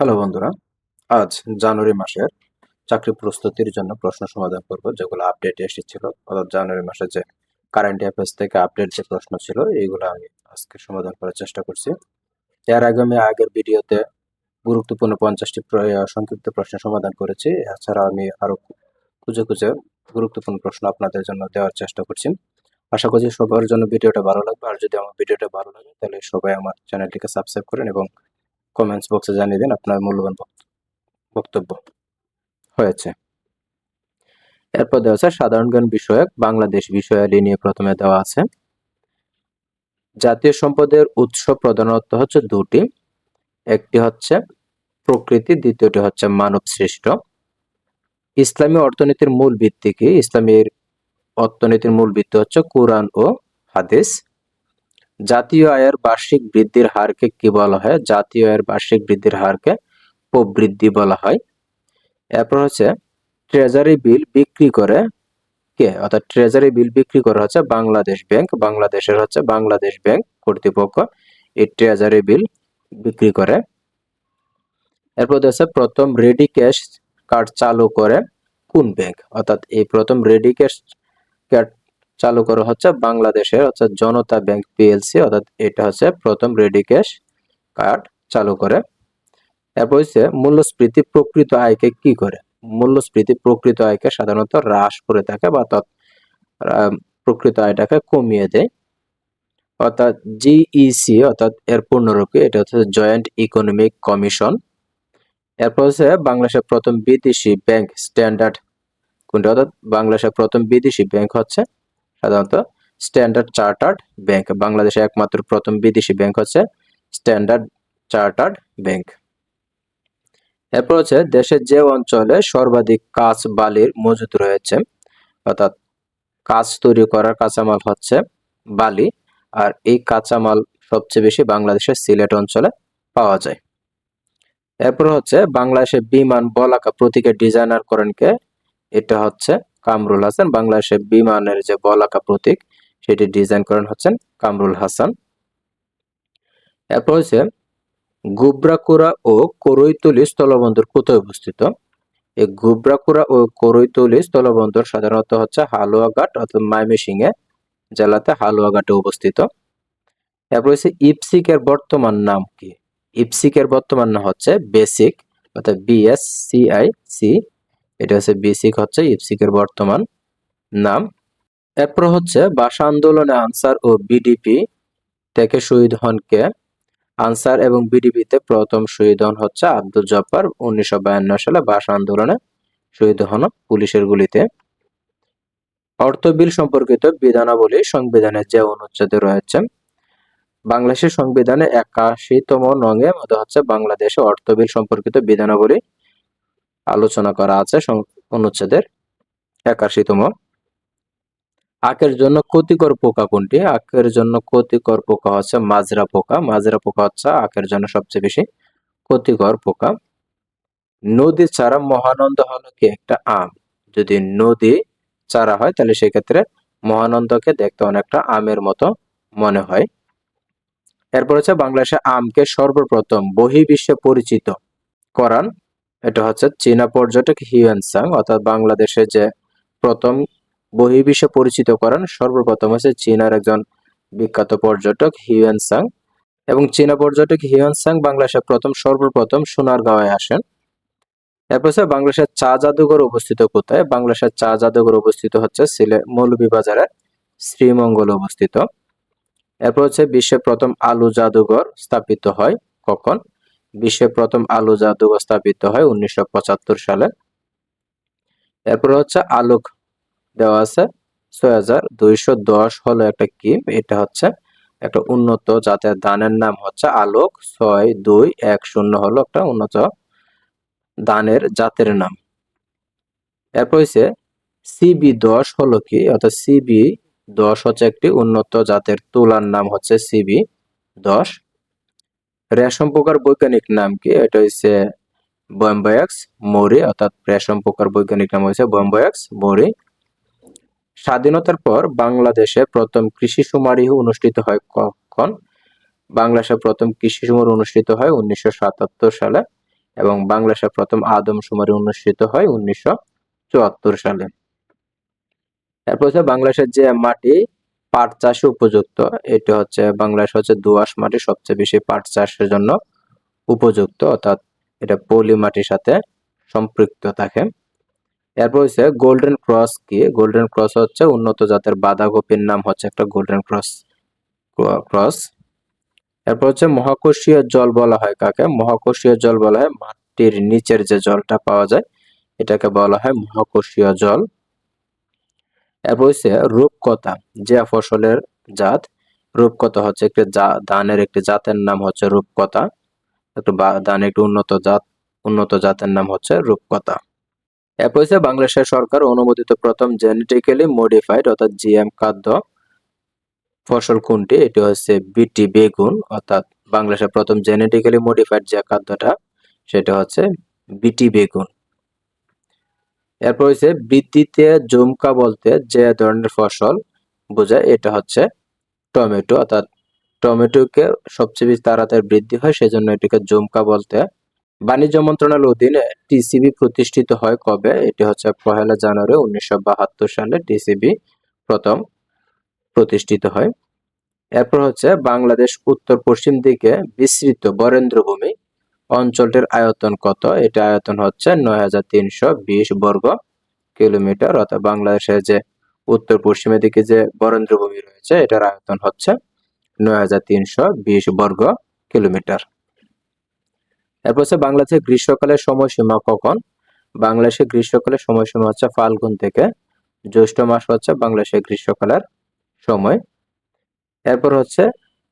Hello বন্ধুরা, আজ জানুয়ারি মাসের চাকরি প্রস্তুতির জন্য প্রশ্ন সমাধান করব, যেগুলো আপডেট এসেছিল। অর্থাৎ জানুয়ারি মাসে যে কারেন্ট অ্যাফেয়ার্স থেকে আপডেট যে প্রশ্ন ছিল, এইগুলো আমি আজকে সমাধান করার চেষ্টা করছি। এর আগে আমি আগের ভিডিওতে গুরুত্বপূর্ণ পঞ্চাশটি সংক্ষিপ্ত প্রশ্ন সমাধান করেছি। এছাড়া আমি আরও খুঁজে খুঁজে গুরুত্বপূর্ণ প্রশ্ন আপনাদের জন্য দেওয়ার চেষ্টা করছি। আশা করছি সবার জন্য ভিডিওটা ভালো লাগবে। আর যদি আমার ভিডিওটা ভালো লাগে, তাহলে সবাই আমার চ্যানেলটিকে সাবস্ক্রাইব করেন এবং কমেন্টস বক্সে জানিয়ে দিন, আপনার মূল্যবান বক্তব্য হয়েছে। এরপর দেওয়া আছে, সাধারণ জ্ঞান বিষয়ক, বাংলাদেশ বিষয়াবলী নিয়ে প্রথমে দেওয়া আছে। জাতীয় সম্পদের উৎস প্রধানত হচ্ছে দুটি। একটি হচ্ছে প্রকৃতি, দ্বিতীয়টি হচ্ছে মানব সৃষ্ট। ইসলামী অর্থনীতির মূল ভিত্তি কি? ইসলামীর অর্থনীতির মূল ভিত্তি হচ্ছে কোরআন ও হাদিস। জাতীয় আয়ের বার্ষিক বৃদ্ধির হারকে কি বলা হয়? জাতীয় আয়ের বার্ষিক বৃদ্ধির হারকে প্রবৃদ্ধি বলা হয়। এরপর হচ্ছে ট্রেজারি বিল বিক্রি করে কে? অর্থাৎ ট্রেজারি বিল বিক্রি করে হচ্ছে বাংলাদেশ ব্যাংক। বাংলাদেশের হচ্ছে বাংলাদেশ ব্যাংক কর্তৃপক্ষ এই ট্রেজারি বিল বিক্রি করে। এরপর হচ্ছে প্রথম রেডি ক্যাশ কার্ড চালু করে কোন ব্যাংক? অর্থাৎ এই প্রথম রেডি ক্যাশ কার্ড চালু করা হচ্ছে বাংলাদেশের অর্থাৎ জনতা ব্যাংক পিএলসি, অর্থাৎ এটা হচ্ছে প্রথম রেডি ক্যাশ কার্ড চালু করে। এরপর হচ্ছে মূল্যস্ফীতি প্রকৃত আয়কে কি করে? মূল্যস্ফীতি প্রকৃত আয়কে সাধারণত হ্রাস করে থাকে বা প্রকৃত আয়টাকে কমিয়ে দেয়। অর্থাৎ জিইসি অর্থাৎ এর পূর্ণরূপে এটা হচ্ছে জয়েন্ট ইকোনমিক কমিশন এরপর হচ্ছে বাংলাদেশের প্রথম বিদেশি ব্যাংক স্ট্যান্ডার্ড কোনটা? অর্থাৎ বাংলাদেশের প্রথম বিদেশি ব্যাংক হচ্ছে সাধারণত স্ট্যান্ডার্ড চার্টার্ড ব্যাংক। বাংলাদেশে একমাত্র প্রথম বিদেশি ব্যাংক হচ্ছে স্ট্যান্ডার্ড চার্টার্ড ব্যাংক। এরপর হচ্ছে দেশের যে অঞ্চলে সর্বাধিক কাঁচ বালির মজুদ রয়েছে, অর্থাৎ কাঁচ তৈরি করার কাঁচামাল হচ্ছে বালি, আর এই কাঁচামাল সবচেয়ে বেশি বাংলাদেশের সিলেট অঞ্চলে পাওয়া যায়। এরপর হচ্ছে বাংলাদেশের বিমান বলাকা প্রতীকের ডিজাইনার করেন কে, এটা হচ্ছে কামরুল হাসান বাংলাদেশের বিমানের যে বলাকা প্রতীক, সেটি ডিজাইন করেন হচ্ছেন কামরুল হাসান। এরপর হচ্ছে গুবরাকুড়া ও করৈতলি স্থলবন্দর কোথায় অবস্থিত? এই গুবরাকুড়া ও করৈতলি স্থলবন্দর সাধারণত হচ্ছে হালুয়াঘাট অর্থাৎ ময়মনসিংহে জেলাতে হালুয়াঘাটে অবস্থিত। এরপর হচ্ছে ইপসিকের বর্তমান নাম কি? ইপসিকের বর্তমান নাম হচ্ছে বেসিক অর্থাৎ বিএস সিআই সি এটা হচ্ছে বেসিক হচ্ছে ইপসিকের বর্তমান নাম। এরপর হচ্ছে ভাষা আন্দোলনে আনসার ও বিডিপি থেকে শহীদ হন কে? আনসার এবং বিডিপিতে প্রথম শহীদ হন হচ্ছে আব্দুল জব্বার। উনিশশো বায়ান্ন সালে ভাষা আন্দোলনে শহীদ হন পুলিশের গুলিতে। অর্থ বিল সম্পর্কিত বিধানাবলী সংবিধানের যে অনুচ্ছেদে রয়েছে, বাংলাদেশের সংবিধানে একাশিতম নঙে মধ্যে হচ্ছে বাংলাদেশে অর্থ বিল সম্পর্কিত বিধানাবলী আলোচনা করা আছে অনুচ্ছেদের একাশিতম। আখের জন্য ক্ষতিকর পোকা কোনটি? আখের জন্য ক্ষতিকর পোকা হচ্ছে মাজরা পোকা। মাজরা পোকা হচ্ছে আখের জন্য সবচেয়ে বেশি ক্ষতিকর পোকা। নদী ছাড়া মহানন্দ হলো কি? একটা আম। যদি নদী চারা হয়, তাহলে সেক্ষেত্রে মহানন্দকে দেখতে অনেকটা আমের মতো মনে হয়। এরপর হচ্ছে বাংলাদেশে আমকে সর্বপ্রথম বহির্বিশ্বে পরিচিত করান এটা হচ্ছে চীনা পর্যটক হিউয়েন সাং, অর্থাৎ বাংলাদেশে যে প্রথম বহির্বিশ্বে পরিচিত করেন সর্বপ্রথম হচ্ছে চীনার একজন বিখ্যাত পর্যটক হিউয়েন সাং। এবং চীনা পর্যটক হিউয়েন সাং বাংলাদেশে প্রথম, সর্বপ্রথম সোনারগাঁওয়ে আসেন। এরপর হচ্ছে বাংলাদেশের চা জাদুঘর অবস্থিত কোথায়? বাংলাদেশের চা জাদুঘর অবস্থিত হচ্ছে সিলেট মৌলভীবাজারে শ্রীমঙ্গল অবস্থিত। এরপর হচ্ছে বিশ্বের প্রথম আলু জাদুঘর স্থাপিত হয় কখন? বিশ্বের প্রথম আলু জাদুঘর স্থাপিত হয় উনিশশো পঁচাত্তর সালে। এরপর হচ্ছে আলোক দেওয়া আছে। ছয় হাজার দুইশো দশ হলো একটা কিম, এটা হচ্ছে একটা উন্নত জাতের ধানের নাম হচ্ছে আলোক। ছয় দুই এক শূন্য হলো একটা উন্নত ধানের জাতের নাম। এরপর হচ্ছে সিবি দশ হলো কি, অর্থাৎ সিবি দশ হচ্ছে একটি উন্নত জাতের তুলার নাম হচ্ছে সিবি দশ। রেশম পোকার বৈজ্ঞানিক নাম কি? এটা হচ্ছে বম্বায়াক্স মৌরি, অর্থাৎ রেশম পোকার বৈজ্ঞানিক নাম হচ্ছে বম্বায়াক্স মৌরি। স্বাধীনতার পর বাংলাদেশে প্রথম কৃষি সুমারি অনুষ্ঠিত হয় কখন? বাংলাদেশে প্রথম কৃষি শুমারি অনুষ্ঠিত হয় উনিশশো সাতাত্তর সালে এবং বাংলাদেশের প্রথম আদমশুমারি অনুষ্ঠিত হয় উনিশশো চুয়াত্তর সালে। তারপর হচ্ছে বাংলাদেশের যে মাটি পাট চাষে উপযুক্ত। এটি হচ্ছে বাংলাদেশ হচ্ছে দোআঁশ মাটি সবচেয়ে বেশি পাট চাষের জন্য উপযুক্ত, অর্থাৎ এটা পলি মাটির সাথে সম্পৃক্ত থাকে। এরপর হচ্ছে গোল্ডেন ক্রস কি? গোল্ডেন ক্রস হচ্ছে উন্নত জাতের বাঁধাকপির নাম হচ্ছে একটা গোল্ডেন ক্রস ক্রস এরপর হচ্ছে মহাকর্ষীয় জল বলা হয় কাকে? মহাকর্ষীয় জল বলা হয় মাটির নিচের যে জলটা পাওয়া যায়, এটাকে বলা হয় মহাকর্ষীয় জল। এরপর হচ্ছে রূপকথা, যে ফসলের জাত। রূপকথা হচ্ছে একটি ধানের একটি জাতের নাম হচ্ছে রূপকথা। একটু ধান একটি উন্নত জাত, উন্নত জাতের নাম হচ্ছে রূপকথা। এরপর হচ্ছে বাংলাদেশের সরকার অনুমোদিত প্রথম জেনেটিক্যালি মডিফাইড অর্থাৎ জিএম খাদ্য ফসল কোনটি? এটি হচ্ছে বিটি বেগুন, অর্থাৎ বাংলাদেশের প্রথম জেনেটিক্যালি মডিফাইড যে খাদ্যটা, সেটা হচ্ছে বিটি বেগুন। এরপর হচ্ছে বৃদ্ধিতে জমকা বলতে যে ধরনের ফসল বোঝায় এটা হচ্ছে টমেটো। অর্থাৎ টমেটোকে সবচেয়ে বেশি তাড়াতাড়ি বৃদ্ধি হয়, সেজন্য এটিকে জমকা বলতে। বাণিজ্য মন্ত্রণালয়ের অধীনে টিসিবি প্রতিষ্ঠিত হয় কবে? এটি হচ্ছে পহেলা জানুয়ারি উনিশশো বাহাত্তর সালে টিসিবি প্রথম প্রতিষ্ঠিত হয়। এরপর হচ্ছে বাংলাদেশ উত্তর পশ্চিম দিকে বিস্তৃত বরেন্দ্রভূমি। অঞ্চলটির আয়তন কত? এটা আয়তন হচ্ছে নয় হাজার তিনশো বিশ বর্গ কিলোমিটার, অর্থাৎ বাংলাদেশের যে উত্তর পশ্চিমের দিকে যে বরেন্দ্রভূমি রয়েছে, এটার আয়তন হচ্ছে নয় হাজার তিনশো বিশ বর্গ কিলোমিটার। এরপর হচ্ছে বাংলাদেশের গ্রীষ্মকালের সময়সীমা কখন? বাংলাদেশের গ্রীষ্মকালের সময়সীমা হচ্ছে ফাল্গুন থেকে জ্যৈষ্ঠ মাস হচ্ছে বাংলাদেশের গ্রীষ্মকালের সময়। এরপর হচ্ছে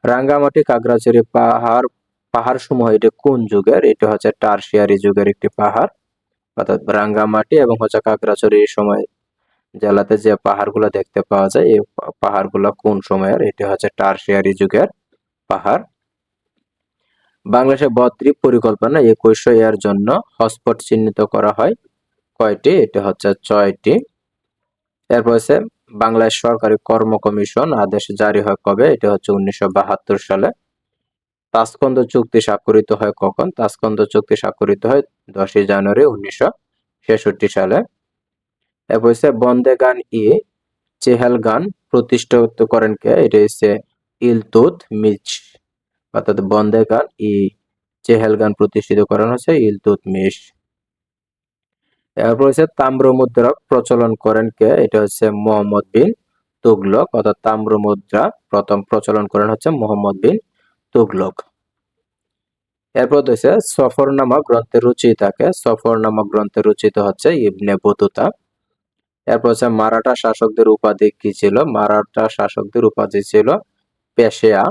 রাঙ্গামাটি কাগড়াছড়ি পাহাড় পাহাড় সমূহ, এটি কোন যুগের? এটা হচ্ছে টার্সিয়ারি যুগের একটি পাহাড়, অর্থাৎ রাঙ্গামাটি এবং হচ্ছে কাকড়াছড়ি সময় জেলাতে যে পাহাড়গুলো দেখতে পাওয়া যায়, এই পাহাড়গুলো কোন সময়ের? এটি হচ্ছে টার্সিয়ারি যুগের পাহাড়। বাংলাদেশের বদ্বীপ পরিকল্পনা একুশশো এর জন্য হটস্পট চিহ্নিত করা হয়। কয়টি? এটা হচ্ছে ছয়টি। এরপর হচ্ছে বাংলাদেশ সরকারি কর্ম কমিশন আদেশ জারি হয় কবে? এটা হচ্ছে উনিশশো বাহাত্তর সালে। তাসকন্দ চুক্তি স্বাক্ষরিত হয় কখন? তাসকন্দ চুক্তি স্বাক্ষরিত হয় দশই জানুয়ারি উনিশশো ছেষট্টি সালে। এরপর হচ্ছে বন্দে গান ই, চেহেল গান প্রতিষ্ঠিত করেন কে? এটা হচ্ছে ইলতুত মিচ। অর্থাৎ বন্দে গান ই, চেহেল গান প্রতিষ্ঠিত করেন হচ্ছে ইলতুত মিশ এরপর হচ্ছে তাম্র মুদ্রা প্রচলন করেন কে? এটা হচ্ছে মোহাম্মদ বিন তুগলক। অর্থাৎ তাম্র মুদ্রা প্রথম প্রচলন করেন হচ্ছে মোহাম্মদ বিন তুগলক এরপর হচ্ছে সফরনামা গ্রন্থের রচিতাকে সফরনামা গ্রন্থের রচিত হচ্ছে ইবনে বতুতা। এরপর হচ্ছে মারাঠা শাসকদের উপাধি কি ছিল? মারাঠা শাসকদের উপাধি ছিল পেশেয়া।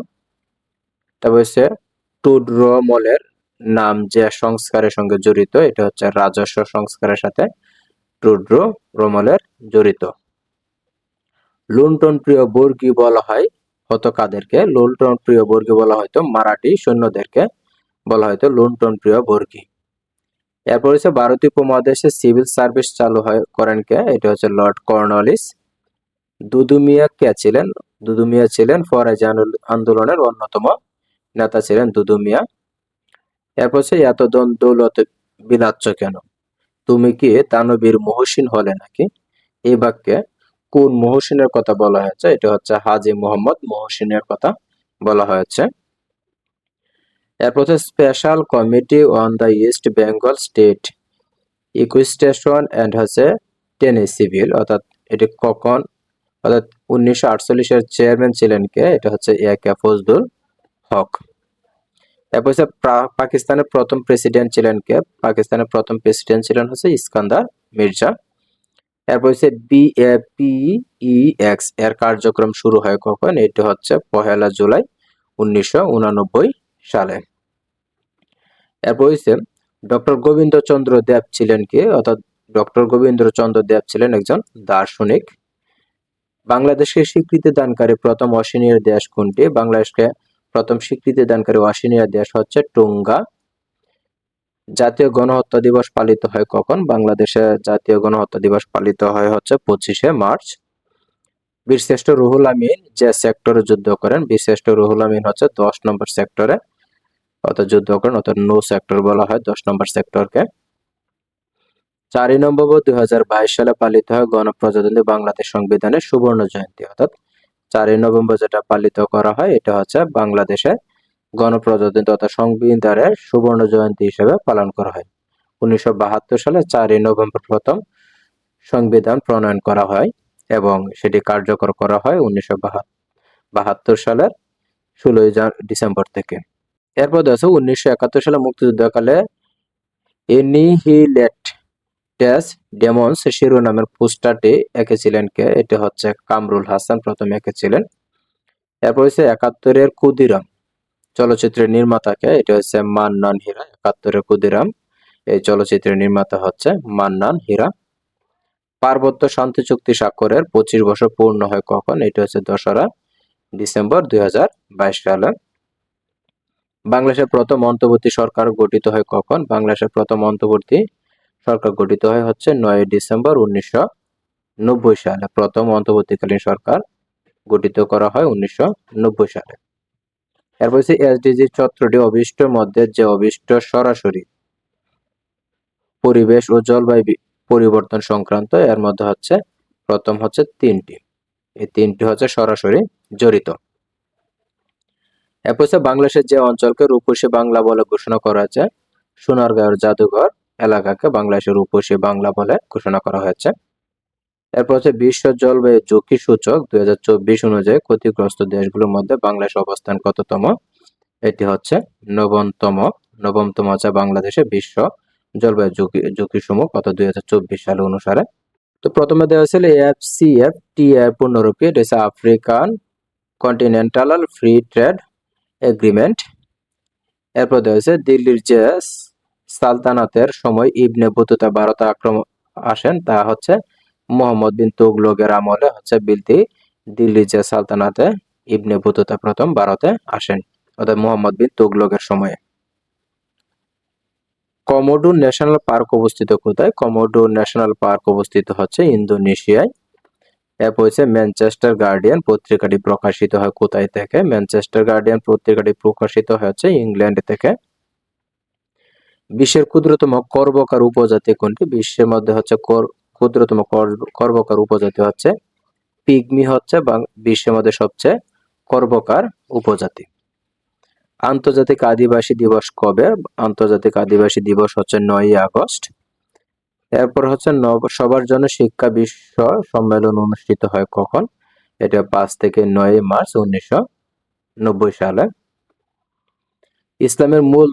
তারপর হচ্ছে টুড্রমলের নাম যে সংস্কারের সঙ্গে জড়িত, এটা হচ্ছে রাজস্ব সংস্কারের সাথে টুড্রো রোমলের জড়িত। লুন্টন প্রিয় বর্গী বলা হয় হতো কাদেরকে লুণ্ঠন প্রিয় বর্গী বলা হয়তো মারাঠি সৈন্যদেরকে বলা হয়তো লুণ্ঠন প্রিয় বর্গী। এরপর হচ্ছে ভারতীয় উপমহাদেশে সিভিল সার্ভিস চালু হয় করেন কে এটা হচ্ছে লর্ড কর্নওয়ালিস দুদুমিয়া কে ছিলেন? দুদুমিয়া ছিলেন ফরাজি আন্দোলনের অন্যতম নেতা ছিলেন দুদুমিয়া। এরপর হচ্ছে, এত দৌলত বিলাচ্ছ কেন? তুমি কি তানবীর মহসিন হলে নাকি? এই বাক্যে কোন মহসিনের কথা বলা হয়েছে? এটা হচ্ছে হাজি মোহাম্মদ মহসিনের কথা বলা হয়েছে। এরপর হচ্ছে special committee on the East Bengal state acquisition and হচ্ছে টেনেসি বিল অর্থাৎ এটি কখন? অর্থাৎ উনিশশো চেয়ারম্যান ছিলেন কে? এটা হচ্ছে এ কে ফজলুল হক। এরপর হচ্ছে পাকিস্তানের প্রথম প্রেসিডেন্ট ছিলেন কে? পাকিস্তানের প্রথম প্রেসিডেন্ট ছিলেন হচ্ছে ইস্কান্দার মির্জা। এরপর হচ্ছে বিএপিইএক্স এর কার্যক্রম শুরু হয় কখন? এটি হচ্ছে পহেলা জুলাই উনিশশো সালে। এরপর হচ্ছে ডক্টর গোবিন্দচন্দ্র দেব ছিলেন কি? অর্থাৎ ডক্টর গোবিন্দচন্দ্র দেব ছিলেন একজন দার্শনিক। বাংলাদেশকে স্বীকৃতি দানকারী প্রথম অশিনীয় দেশ কোনটি? বাংলাদেশকে প্রথম স্বীকৃতি দানকারী অশিনীয় দেশ হচ্ছে টুঙ্গা। জাতীয় গণহত্যা দিবস পালিত হয় কখন? বাংলাদেশে জাতীয় গণহত্যা দিবস পালিত হয় হচ্ছে পঁচিশে মার্চ। বীরশ্রেষ্ঠ রুহুল আমিন যে সেক্টরে যুদ্ধ করেন, বীরশ্রেষ্ঠ রুহুল আমিন হচ্ছে দশ নম্বর সেক্টরে। অর্থাৎ করেন, অর্থাৎ নো সেক্টর বলা হয় দশ নম্বর সেক্টরকে। চারই নভেম্বর দুই হাজার বাইশ সালে পালিত হয় গণপ্রজাতন্ত্রী বাংলাদেশ সংবিধানের সুবর্ণ জয়ন্তী। অর্থাৎ চারই নভেম্বর যেটা পালিত করা হয়, এটা হচ্ছে বাংলাদেশের গণপ্রজাতন্ত্রী তথা সংবিধানের সুবর্ণ জয়ন্তী হিসেবে পালন করা হয়। উনিশশো বাহাত্তর সালে চারই নভেম্বর প্রথম সংবিধান প্রণয়ন করা হয় এবং সেটি কার্যকর করা হয় উনিশশো বাহাত্তর সালের ষোলোই ডিসেম্বর থেকে। এরপর দেখো উনিশশো একাত্তর সালে মুক্তিযুদ্ধকালে এনিহিলেট টেস ডেমন্স শিরোনামের পোস্টারটি এঁকেছিলেন কে? এটি হচ্ছে কামরুল হাসান প্রথম এঁকেছিলেন। এরপর হচ্ছে একাত্তরের ক্ষুদিরাম। চলচ্চিত্রের নির্মাতাকে, এটা হচ্ছে মান্নান হীরা, একাত্তরের ক্ষুদিরাম। এই চলচ্চিত্রের নির্মাতা হচ্ছে মান্নান হীরা। পার্বত্য শান্তি চুক্তি স্বাক্ষরের পঁচিশ বছর পূর্ণ হয় কখন? এটা হচ্ছে দশরা ডিসেম্বর দুই সালে। বাংলাদেশের প্রথম অন্তর্বর্তী সরকার গঠিত হয় কখন? বাংলাদেশের প্রথম অন্তর্বর্তী সরকার গঠিত হয় হচ্ছে নয় ডিসেম্বর উনিশশো নব্বই সালে। প্রথম অন্তর্বর্তীকালীন সরকার গঠিত করা হয় উনিশশো নব্বই সালে। এরপর হচ্ছে এসডিজি চত্রটি অভিষ্ট মধ্যে যে অভিষ্ট সরাসরি পরিবেশ ও জলবায়ু পরিবর্তন সংক্রান্ত, এর মধ্যে হচ্ছে প্রথম হচ্ছে তিনটি। এই তিনটি হচ্ছে সরাসরি জড়িত। এরপর হচ্ছে বাংলাদেশের যে অঞ্চলকে রূপসী বাংলা বলে ঘোষণা করা হয়েছে, সোনারগাঁওয়ের জাদুঘর এলাকাকে বাংলাদেশের রূপসী বাংলা বলে ঘোষণা করা হয়েছে। এরপর হচ্ছে বিশ্ব জলবায়ু ঝুঁকি সূচক দুই হাজার চব্বিশ অনুযায়ী ক্ষতিগ্রস্ত দেশগুলোর মধ্যে বাংলাদেশ অবস্থান কততম? এটি হচ্ছে নবমতম নবমতম হচ্ছে বাংলাদেশে বিশ্ব জলবায়ু ঝুঁকি ঝুঁকি সমূহ কত দুই হাজার চব্বিশ সাল অনুসারে? তো প্রথমে দেওয়া হয়েছিল এফ সি এফ টি এর পূর্ণরূপী এটা হচ্ছে African Continental Free Trade Agreement. এরপর দেওয়া হয়েছে দিল্লির যে সালতানাতের সময় ইবনে বতুতা ভারতে আক্রমণ আসেন, তা হচ্ছে মোহাম্মদ বিন তুগলকের আমলে হচ্ছে বিলতি দিল্লি যে সালতানাতে ইবনে বতুতা প্রথম ভারতে আসেন, অর্থাৎ মোহাম্মদ বিন তুগলকের সময়ে। কমোডো ন্যাশনাল পার্ক অবস্থিত কোথায়? কমোডো ন্যাশনাল পার্ক অবস্থিত হচ্ছে ইন্দোনেশিয়ায়। এরপর হচ্ছে ম্যানচেস্টার গার্ডিয়ান, পত্রিকাটি প্রকাশিত হয় কোথায় থেকে? ম্যানচেস্টার গার্ডিয়ান, পত্রিকাটি প্রকাশিত হয়েছে ইংল্যান্ড থেকে। বিশ্বের ক্ষুদ্রতম কর্বকার উপজাতি কোনটি? বিশ্বের মধ্যে হচ্ছে ক্ষুদ্রতম কর্বকার উপজাতি হচ্ছে পিগমি হচ্ছে বিশ্বের মধ্যে সবচেয়ে কর্বকার উপজাতি। আন্তর্জাতিক আদিবাসী দিবস কবে? আন্তর্জাতিক আদিবাসী দিবস হচ্ছে নয়ই আগস্ট। এরপর হচ্ছে সবার জন্য শিক্ষা বিশ্ব সম্মেলন অনুষ্ঠিত হয় কখন? এটা পাঁচ থেকে নয় মার্চ উনিশশো নব্বই সালে। ইসলামের মূল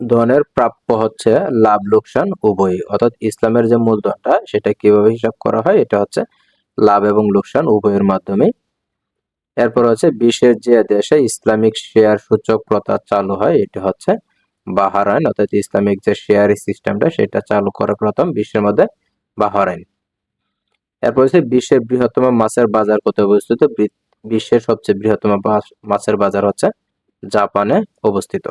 ধনের প্রাপ্য হচ্ছে লাভ, লোকসান, উভয়ই। অর্থাৎ ইসলামের যে মূলধনটা, সেটা কীভাবে হিসাব করা হয়, এটা হচ্ছে লাভ এবং লোকসান উভয়ের মাধ্যমে এরপর হচ্ছে বিশ্বের যে দেশে ইসলামিক শেয়ার সূচক প্রথা চালু হয়, এটা হচ্ছে বাহারাইন। অর্থাৎ ইসলামিক যে শেয়ার সিস্টেমটা, সেটা চালু করে প্রথম বিশ্বের মধ্যে বাহারাইন। এরপর হচ্ছে বিশ্বের বৃহত্তম মাছের বাজার কোথায় অবস্থিত? বিশ্বের সবচেয়ে বৃহত্তম মাছের বাজার হচ্ছে জাপানে অবস্থিত।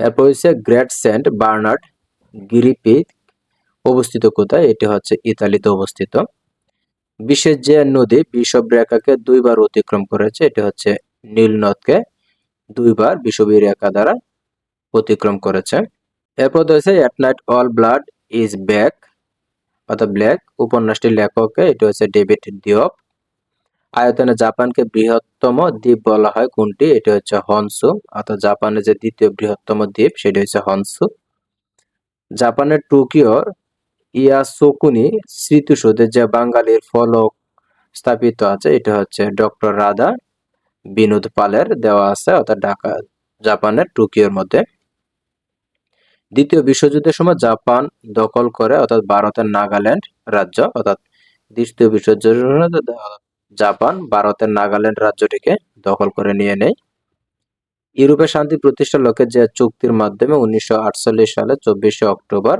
এরপর হচ্ছে গ্রেট সেন্ট বার্নার্ড গিরিপিথ অবস্থিত কোথায়? এটি হচ্ছে ইতালিতে অবস্থিত। বিশ্বের যে নদী বিষব রেখাকে দুইবার অতিক্রম করেছে, এটি হচ্ছে নীল নদকে দুইবার বিষবী রেখা দ্বারা অতিক্রম করেছে। এরপর রয়েছে at night all blood is back, অর্থাৎ ব্ল্যাক, উপন্যাসটির লেখককে এটি হচ্ছে ডেভিড দিয়প আয়তনে জাপানকে বৃহত্তম দ্বীপ বলা হয়। কোনটি? এটি হচ্ছে হনসু, অর্থাৎ জাপানের যে দ্বিতীয় বৃহত্তম দ্বীপ, সেটি হচ্ছে হনসু। জাপানের টোকিওর ইয়াসুকুনি স্মৃতিসৌধে যে বাঙালির ফলক স্থাপিত আছে, এটা হচ্ছে ডক্টর রাধা বিনোদ পালের দেওয়া আছে, অর্থাৎ ঢাকা, জাপানের টোকিওর মধ্যে। দ্বিতীয় বিশ্বযুদ্ধের সময় জাপান দখল করে, অর্থাৎ ভারতের নাগাল্যান্ড রাজ্য, অর্থাৎ দ্বিতীয় বিশ্বযুদ্ধের জাপান, ভারতের নাগাল্যান্ড রাজ্যটিকে দখল করে নিয়ে নেয়। ইউরোপে শান্তি প্রতিষ্ঠার লক্ষ্যে যে চুক্তির মাধ্যমে উনিশশো সালে চব্বিশে অক্টোবর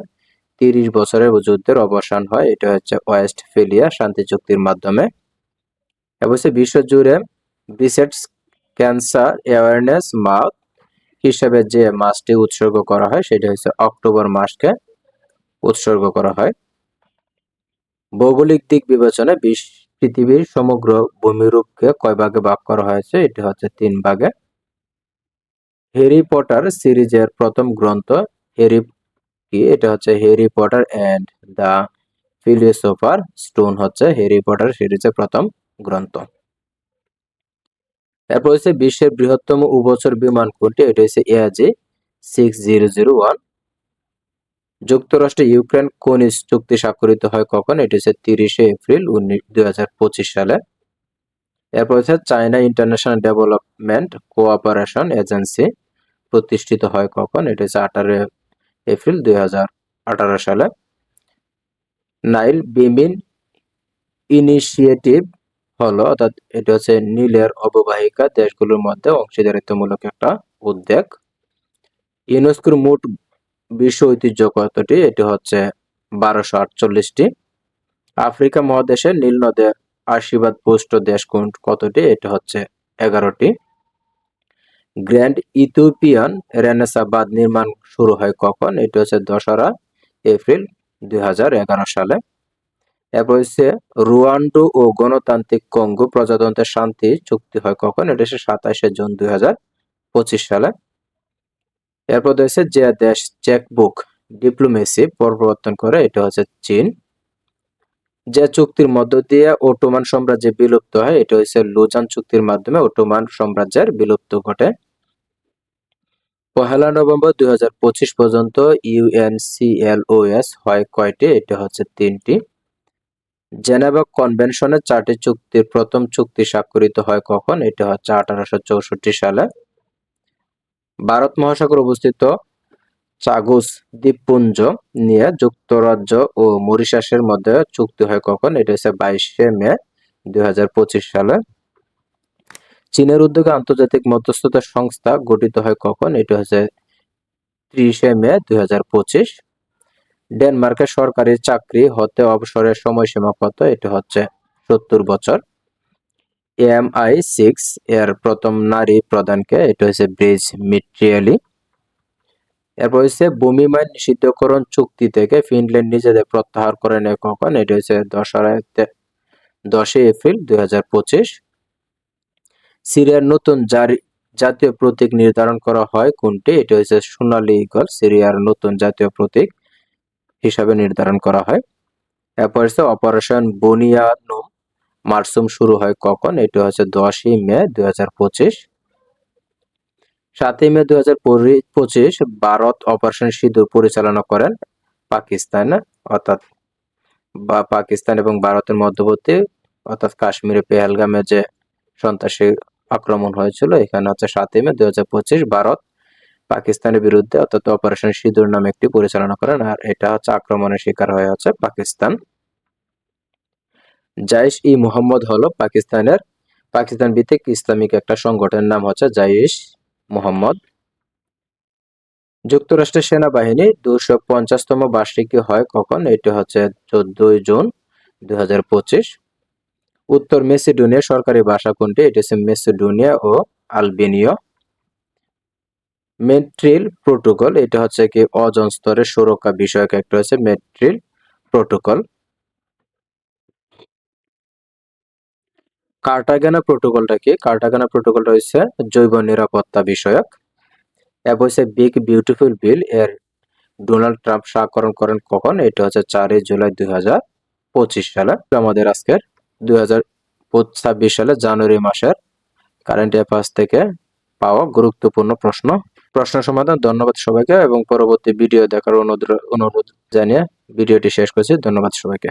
তিরিশ বছরের যুদ্ধের অবসান হয়, এটা হচ্ছে ওয়েস্ট ফিলিয়া শান্তি চুক্তির মাধ্যমে। অবশ্যই বিশ্বজুড়ে ব্রিসেট ক্যান্সার অ্যাওয়ারনেস মাস হিসেবে যে মাসটি উৎসর্গ করা হয়, সেটা হচ্ছে অক্টোবর মাসকে উৎসর্গ করা হয়। ভৌগোলিক দিক বিবেচনায় পৃথিবীর সমগ্র ভূমিরূপকে কয় ভাগে ভাগ করা হয়েছে? এটি হচ্ছে তিন ভাগে। হ্যারি পটার সিরিজের প্রথম গ্রন্থ হ্যারি কি? এটা হচ্ছে Harry Potter and the philosopher stone হচ্ছে হ্যারি পটার সিরিজের প্রথম গ্রন্থ। এরপর হচ্ছে বিশ্বের বৃহত্তম উভচর বিমান কোনটি? এটা হচ্ছে এআজি সিক্স জিরো জিরো ওয়ান। যুক্তরাষ্ট্রে ইউক্রেন খনিজ চুক্তি স্বাক্ষরিত হয় কখন? এটি হচ্ছে তিরিশে এপ্রিল উনিশ দুই সালে। এরপর হচ্ছে China International Development Cooperation Agency প্রতিষ্ঠিত হয় কখন? এটি হচ্ছে আঠারো এপ্রিল দুই হাজার আঠারো সালে। নাইল বিমিন ইনিশিয়েটিভ হলো, অর্থাৎ এটা হচ্ছে নীলের অববাহিকা দেশগুলোর মধ্যে অংশীদারিত্বমূলক একটা উদ্যোগ। ইউনেস্কোর মোট বিশ্ব ঐতিহ্য কতটি? এটি হচ্ছে বারোশো আটচল্লিশটি। আফ্রিকা মহাদেশের নীল নদের আশীর্বাদ পুষ্ট দেশ কতটি? এটা হচ্ছে এগারোটি। গ্র্যান্ড ইথিওপিয়ান রেনেসা বাঁধ নির্মাণ শুরু হয় কখন? এটি হচ্ছে দশরা এপ্রিল দুই হাজার এগারো সালে। এরপর হচ্ছে রুয়ান্ডো ও গণতান্ত্রিক কঙ্গো প্রজাতন্ত্রের শান্তি চুক্তি হয় কখন? এটা হচ্ছে সাতাশে জুন দুই হাজার পঁচিশ সালে। এরপর হচ্ছে যে দেশ চেকবুক, ডিপ্লোমেসি পরিবর্তন করে, এটা হচ্ছে চীন। যে চুক্তির মধ্য দিয়ে ওটোমান সাম্রাজ্য বিলুপ্ত হয়, এটা হচ্ছে লুজান চুক্তির মাধ্যমে ওটোমান সাম্রাজ্যের বিলুপ্ত ঘটে। পহেলা নভেম্বর দুই হাজার পঁচিশ পর্যন্ত ইউএনসিএলওএস হয় কয়টি? এটা হচ্ছে তিনটি। জেনেভা কনভেনশনের চারটি চুক্তির প্রথম চুক্তি স্বাক্ষরিত হয় কখন? এটা হচ্ছে আঠারোশো চৌষট্টি সালে। ভারত মহাসাগর অবস্থিত চাগুস দ্বীপপুঞ্জ নিয়ে যুক্তরাজ্য ও মরিশাসের মধ্যে চুক্তি হয় কখন? এটা হচ্ছে বাইশে মে দুই হাজার পঁচিশ সালে। চীনের উদ্যোগে আন্তর্জাতিক মধ্যস্থতা সংস্থা গঠিত হয় কখন? এটা হচ্ছে ত্রিশে মে দুই ডেনমার্কের সরকারি চাকরি হতে অবসরের সময়সীমা কত? এটা হচ্ছে সত্তর বছর। এম আই সিক্স এর প্রথম নারী প্রধানকে, এটা হচ্ছে ব্রিজ মিট্রিয়ালি। এরপর হচ্ছে ভূমি মাইন নিষিদ্ধকরণ চুক্তি থেকে ফিনল্যান্ড নিজেদের প্রত্যাহার করে নেয় কখন? এটা হচ্ছে দশরা দশই এপ্রিল দুই হাজার পঁচিশ। সিরিয়ার নতুন জারি, জাতীয় প্রতীক নির্ধারণ করা হয় কোনটি? এটা হচ্ছে সোনালী ইগল সিরিয়ার নতুন জাতীয় প্রতীক হিসাবে নির্ধারণ করা হয়। এরপর হচ্ছে অপারেশন বনিয়ানুম মারসুম শুরু হয় কখন? এটা হচ্ছে দশই মে দুই হাজার পঁচিশ। সাতই মে দুই হাজার পঁচিশ, ভারত অপারেশন সিঁদুর পরিচালনা করেন পাকিস্তানে, অর্থাৎ বা পাকিস্তান এবং ভারতের মধ্যবর্তী, অর্থাৎ কাশ্মীরে পেহেলগামে যে সন্ত্রাসী আক্রমণ হয়েছিল, এখানে হচ্ছে সাতই মে দুই হাজার পঁচিশ, ভারত পাকিস্তানের বিরুদ্ধে অর্থাৎ অপারেশন সিঁদুর নামে একটি পরিচালনা করেন, আর এটা হচ্ছে আক্রমণের শিকার হয়ে হচ্ছে পাকিস্তান। জাইশ ই মোহাম্মদ হলো পাকিস্তানের, পাকিস্তান ভিত্তিক ইসলামিক একটা সংগঠনের নাম হচ্ছে জাইশ মোহাম্মদ। যুক্তরাষ্ট্রের সেনাবাহিনী দুশো পঞ্চাশতম বার্ষিকী হয় কখন? এটি হচ্ছে চোদ্দই জুন দুই হাজার পঁচিশ। উত্তর মেসিডোনিয়া সরকারি ভাষা কোনটি? এটি হচ্ছে মেসিডোনিয়া ও আলবেনীয়। মেট্রিল প্রোটোকল, এটা হচ্ছে কি অজন স্তরের সুরক্ষা বিষয়ক একটা হচ্ছে মেট্রিল প্রোটোকল। কার্টাগানা প্রোটোকলটা কি কার্টাগানা প্রোটোকলটা হচ্ছে জৈব নিরাপত্তা বিষয়ক। এবং হচ্ছে বিগ বিউটিফুল বিল এর ডোনাল্ড ট্রাম্প স্বাক্ষরণ করেন কখন? এটা হচ্ছে চারই জুলাই দুই হাজার পঁচিশ সালে। আমাদের আজকের দুই হাজার সালে জানুয়ারি মাসের কারেন্ট অ্যাফেয়ার্স থেকে পাওয়া গুরুত্বপূর্ণ প্রশ্ন। প্রশ্ন সমাধান, ধন্যবাদ সবাইকে এবং পরবর্তী ভিডিও দেখার অনুরোধ অনুরোধ জানিয়ে ভিডিওটি শেষ করছি। ধন্যবাদ সবাইকে।